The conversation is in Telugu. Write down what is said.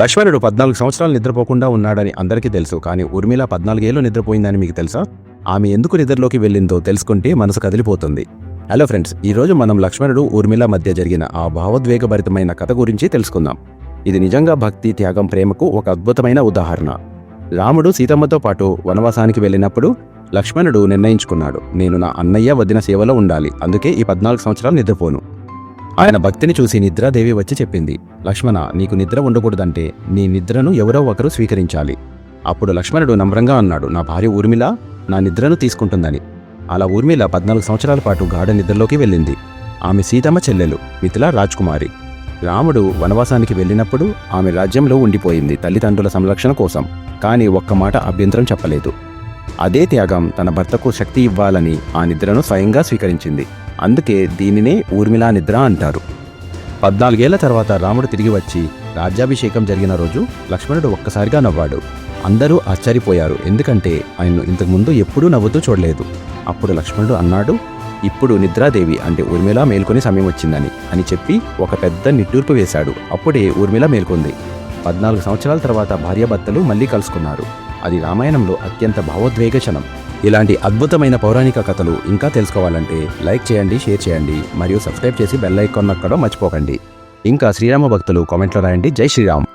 లక్ష్మణుడు పద్నాలుగు సంవత్సరాలు నిద్రపోకుండా ఉన్నాడని అందరికీ తెలుసు కానీ ఊర్మిళ పద్నాలుగేళ్ళు నిద్రపోయిందని మీకు తెలుసా? ఆమె ఎందుకు నిద్రలోకి వెళ్ళిందో తెలుసుకుంటే మనసు కదిలిపోతుంది. హలో ఫ్రెండ్స్ ఈరోజు మనం లక్ష్మణుడు ఊర్మిళ మధ్య జరిగిన ఆ భావోద్వేగభరితమైన కథ గురించి తెలుసుకుందాం. ఇది నిజంగా భక్తి త్యాగం ప్రేమకు ఒక అద్భుతమైన ఉదాహరణ. రాముడు సీతమ్మతో పాటు వనవాసానికి వెళ్ళినప్పుడు లక్ష్మణుడు నిర్ణయించుకున్నాడు నేను నా అన్నయ్య వదిన సేవలో ఉండాలి అందుకే ఈ పద్నాలుగు సంవత్సరాలు నిద్రపోను. ఆయన భక్తిని చూసి నిద్రాదేవి వచ్చి చెప్పింది లక్ష్మణ నీకు నిద్ర ఉండకూడదంటే నీ నిద్రను ఎవరో ఒకరు స్వీకరించాలి. అప్పుడు లక్ష్మణుడు నమ్రంగా అన్నాడు నా భార్య ఊర్మిళ నా నిద్రను తీసుకుంటుందని. అలా ఊర్మిళ పద్నాలుగు సంవత్సరాల పాటు గాఢ నిద్రలోకి వెళ్ళింది. ఆమె సీతమ్మ చెల్లెలు మిథిల రాజ్కుమారి. రాముడు వనవాసానికి వెళ్ళినప్పుడు ఆమె రాజ్యంలో ఉండిపోయింది తల్లిదండ్రుల సంరక్షణ కోసం కానీ ఒక్క మాట అభ్యంతరం చెప్పలేదు. అదే త్యాగం తన భర్తకు శక్తి ఇవ్వాలని ఆ నిద్రను స్వయంగా స్వీకరించింది. అందుకే దీనినే ఊర్మిళా నిద్ర అంటారు. పద్నాలుగేళ్ళ తర్వాత రాముడు తిరిగి వచ్చి రాజ్యాభిషేకం జరిగిన రోజు లక్ష్మణుడు ఒక్కసారిగా నవ్వాడు. అందరూ ఆశ్చర్యపోయారు. ఎందుకంటే ఆయన్ను ఇంతకుముందు ఎప్పుడూ నవ్వుతూ చూడలేదు. అప్పుడు లక్ష్మణుడు అన్నాడు ఇప్పుడు నిద్రాదేవి అంటే ఊర్మిళ మేల్కొని సమయం వచ్చిందని అని చెప్పి ఒక పెద్ద నిట్టూర్పు వేశాడు. అప్పుడే ఊర్మిళ మేల్కొంది. పద్నాలుగు సంవత్సరాల తర్వాత భార్యాభర్తలు మళ్ళీ కలుసుకున్నారు. అది రామాయణంలో అత్యంత భావోద్వేగ క్షణం. ఇలాంటి అద్భుతమైన పౌరాణిక కథలు ఇంకా తెలుసుకోవాలంటే లైక్ చేయండి షేర్ చేయండి మరియు సబ్స్క్రైబ్ చేసి బెల్ ఐకాన్ నొక్కడం మర్చిపోకండి. ఇంకా శ్రీరామ భక్తులు కామెంట్లో రాయండి. జై శ్రీరామ్.